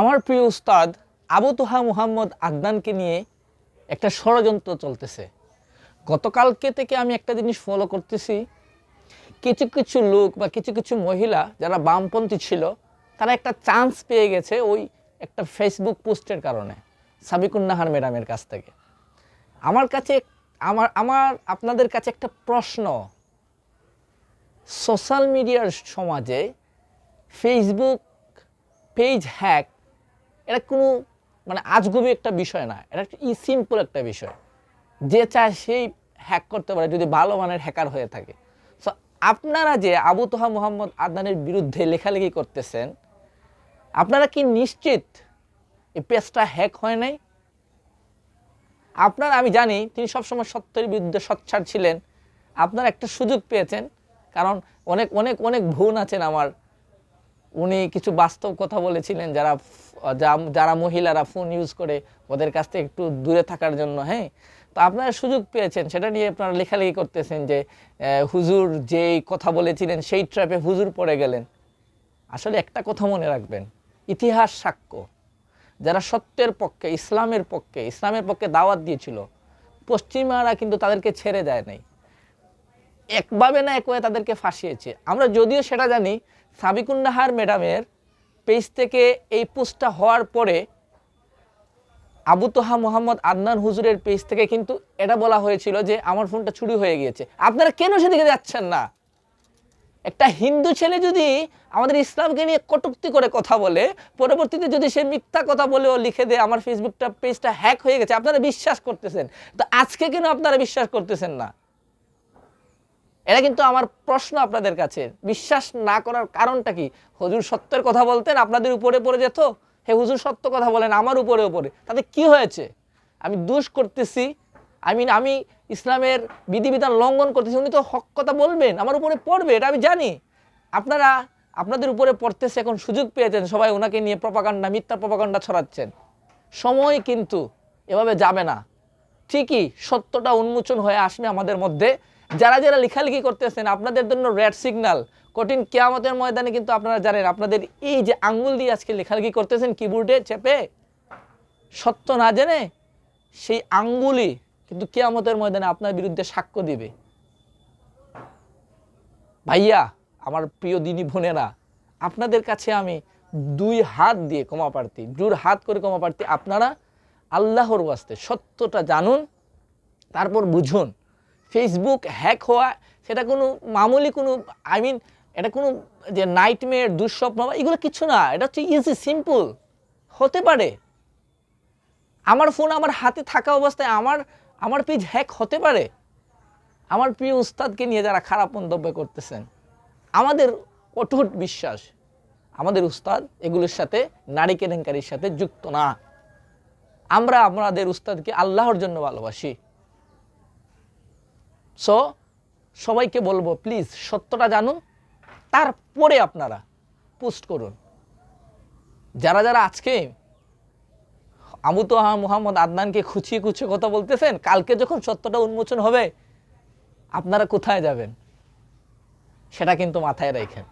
আমার প্রিয় উস্তাদ আবু তোহা মুহাম্মদ আদনানকে নিয়ে একটা ষড়যন্ত্র চলতেছে। গতকালকে থেকে আমি একটা জিনিস ফলো করতেছি। কিছু কিছু লোক বা কিছু কিছু মহিলা যারা বামপন্থী ছিল, তারা একটা চান্স পেয়ে গেছে ওই একটা ফেসবুক পোস্টের কারণে, সাবিকুন্নাহার ম্যাডামের কাছ থেকে। আমার কাছে আমার আমার, আপনাদের কাছে একটা প্রশ্ন। সোশ্যাল মিডিয়ার সমাজে ফেসবুক পেজ হ্যাক এটা কোনো মানে আজগুবি একটা বিষয় না, এটা একটা ই সিম্পল একটা বিষয়। যে চায় সেই হ্যাক করতে পারে, যদি ভালো মানের হ্যাকার হয়ে থাকে। সো আপনারা যে আবু তোহা মোহাম্মদ আদনানের বিরুদ্ধে লেখালেখি করতেছেন, আপনারা কি নিশ্চিত এই পেজটা হ্যাক হয় নাই? আপনার, আমি জানি তিনি সবসময় সত্যের বিরুদ্ধে সচ্ছার ছিলেন। আপনারা একটা সুযোগ পেয়েছেন, কারণ অনেক অনেক অনেক ভুল আছেন আমার উনি কিছু বাস্তব কথা বলেছিলেন যারা যারা মহিলারা ফোন ইউজ করে ওদের কাছ থেকে একটু দূরে থাকার জন্য হ্যাঁ? তো আপনারা সুযোগ পেয়েছেন, সেটা নিয়ে আপনারা লেখালেখি করতেছেন যে হুজুর যেই কথা বলেছিলেন সেই ট্র্যাপে হুজুর পড়ে গেলেন। আসলে একটা কথা মনে রাখবেন, ইতিহাস সাক্ষ্য। যারা সত্যের পক্ষে, ইসলামের পক্ষে ইসলামের পক্ষে দাওয়াত দিয়েছিল, পশ্চিমারা কিন্তু তাদেরকে ছেড়ে দেয় নাই। একভাবে না একভাবে তাদেরকে ফাঁসিয়েছে। আমরা যদিও সেটা জানি, সাবিকুন্নাহার ম্যাডামের পেজ থেকে এই পোস্টটা হওয়ার পরে আবু তোহা মোহাম্মদ আদনান হুজুরের পেজ থেকে কিন্তু এটা বলা হয়েছিল যে, আমার ফোনটা চুরি হয়ে গিয়েছে। আপনারা কেন সেদিকে যাচ্ছেন না? একটা হিন্দু ছেলে যদি আমাদের ইসলামকে নিয়ে কটুক্তি করে কথা বলে, পরবর্তীতে যদি সে মিথ্যা কথা বলে ও লিখে দেয়, আমার ফেসবুকটা পেজটা হ্যাক হয়ে গেছে। আপনারা বিশ্বাস করতেছেন। তো আজকে কেন আপনারা বিশ্বাস করতেছেন না? এটা কিন্তু আমার প্রশ্ন আপনাদের কাছে। বিশ্বাস না করার কারণটা কি? হুজুর সত্যের কথা বলতেন, আপনাদের উপরে পড়ে যেত? হে, হুজুর সত্য কথা বলেন, আমার উপরে উপরে তাতে কি হয়েছে? আমি দোষ করতেছি আই মিন আমি ইসলামের বিধিবিধান লঙ্ঘন করতেছি, উনি তো হক কথা বলবেন, আমার উপরে পড়বে, এটা আমি জানি। আপনারা, আপনাদের উপরে পড়তেছে, এখন সুযোগ পেয়েছেন, সবাই ওনাকে নিয়ে প্রপাগান্ডা, মিথ্যা প্রপাগান্ডা ছড়াচ্ছেন। সময় কিন্তু এভাবে যাবে না। ঠিকই সত্যটা উন্মোচন হয়ে আসবে আমাদের মধ্যে যারা যারা লেখালেখি করতেছেন, আপনাদের জন্য রেড সিগনাল কঠিন কেয়ামতের ময়দানে কিন্তু আপনারা জানেন, আপনাদের এই যে আঙ্গুল দিয়ে আজকে লেখালেখি করতেছেন কিবোর্ডে চেপে, সত্য না জেনে, সেই আঙ্গুলই কিন্তু কেয়ামতের ময়দানে আপনার বিরুদ্ধে সাক্ষ্য দিবে। ভাইয়া, আমার প্রিয় দিনী বোনেরা, আপনাদের কাছে আমি দুই হাত দিয়ে ক্ষমা প্রার্থী দুর হাত করে ক্ষমা প্রার্থী, আপনারা আল্লাহর ওয়াস্তে সত্যটা জানুন, তারপর বুঝুন। ফেসবুক হ্যাক হওয়া, সেটা কোনো, মামুলি কোনো আই মিন এটা কোনো যে নাইটমেয়ার দুঃস্বপ্ন বা এগুলো কিছু না, এটা হচ্ছে ইজি সিম্পল হতে পারে। আমার ফোন আমার হাতে থাকা অবস্থায় আমার আমার পেজ হ্যাক হতে পারে। আমার প্রিয় উস্তাদকে নিয়ে যারা খারাপ মন্তব্য করতেছেন, আমাদের অটুট বিশ্বাস, আমাদের উস্তাদ এগুলোর সাথে, নারী কেলেঙ্কারির সাথে যুক্ত না। আমরা আমাদের উস্তাদকে আল্লাহর জন্য ভালোবাসি। সো সবাইকে বলব প্লিজ সত্যটা জানুন, তারপরে আপনারা পোস্ট করুন। যারা যারা আজকে আবু তো মুহাম্মদ আদনানকে খুঁচিয়ে খুঁচিয়ে কথা বলতেছেন, কালকে যখন সত্যটা উন্মোচন হবে, আপনারা কোথায় যাবেন? সেটা কিন্তু মাথায় রাখেন।